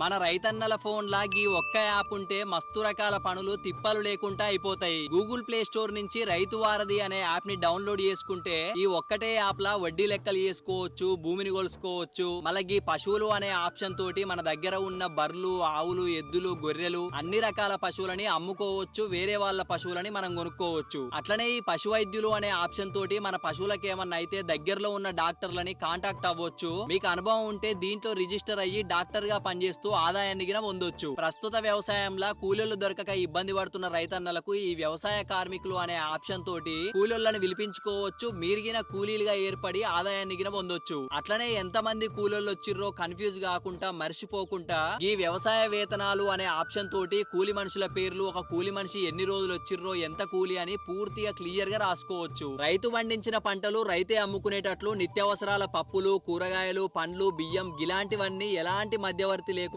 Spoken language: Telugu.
మన రైతన్నల ఫోన్ లా గీ ఒక్క యాప్ ఉంటే మస్తు రకాల పనులు తిప్పలు లేకుండా అయిపోతాయి. గూగుల్ ప్లే స్టోర్ నుంచి రైతు వారధి అనే యాప్ని డౌన్లోడ్ చేసుకుంటే ఈ ఒక్కటే యాప్ లా వడ్డీ లెక్కలు చేసుకోవచ్చు భూమిని కొలుసుకోవచ్చు. మళ్ళీ పశువులు అనే ఆప్షన్ తోటి మన దగ్గర ఉన్న బర్రెలు ఆవులు ఎద్దులు గొర్రెలు అన్ని రకాల పశువులని అమ్ముకోవచ్చు వేరే వాళ్ళ పశువులని మనం కొనుక్కోవచ్చు. అట్లనే ఈ పశు వైద్యులు అనే ఆప్షన్ తోటి మన పశువులకు ఏమన్నా అయితే దగ్గరలో ఉన్న డాక్టర్లని కాంటాక్ట్ అవ్వచ్చు. మీకు అనుభవం ఉంటే దీంట్లో రిజిస్టర్ అయ్యి డాక్టర్గా చేస్తూ ఆదాయాన్ని గిన పొందొచ్చు. ప్రస్తుత వ్యవసాయంలో కూలీలు దొరకక ఇబ్బంది పడుతున్న రైతన్నలకు ఈ వ్యవసాయ కార్మికులు అనే ఆప్షన్ తోటి కూలీలను విలిపించుకోవచ్చు. మీరిగిన కూలీలుగా ఏర్పడి ఆదాయాన్ని గిన పొందొచ్చు. అట్లనే ఎంత మంది కూలీలు వచ్చిర్రో కన్ఫ్యూజ్ కాకుండా మర్చిపోకుండా ఈ వ్యవసాయ వేతనాలు అనే ఆప్షన్ తోటి కూలి మనుషుల పేర్లు ఒక కూలి మనిషి ఎన్ని రోజులు వచ్చిర్రో ఎంత కూలి అని పూర్తిగా క్లియర్గా రాసుకోవచ్చు. రైతు పండించిన పంటలు రైతే అమ్ముకునేటట్లు నిత్యావసరాల పప్పులు కూరగాయలు పండ్లు బియ్యం ఇలాంటివన్నీ ఎలాంటి మధ్యవర్తి లేకుండా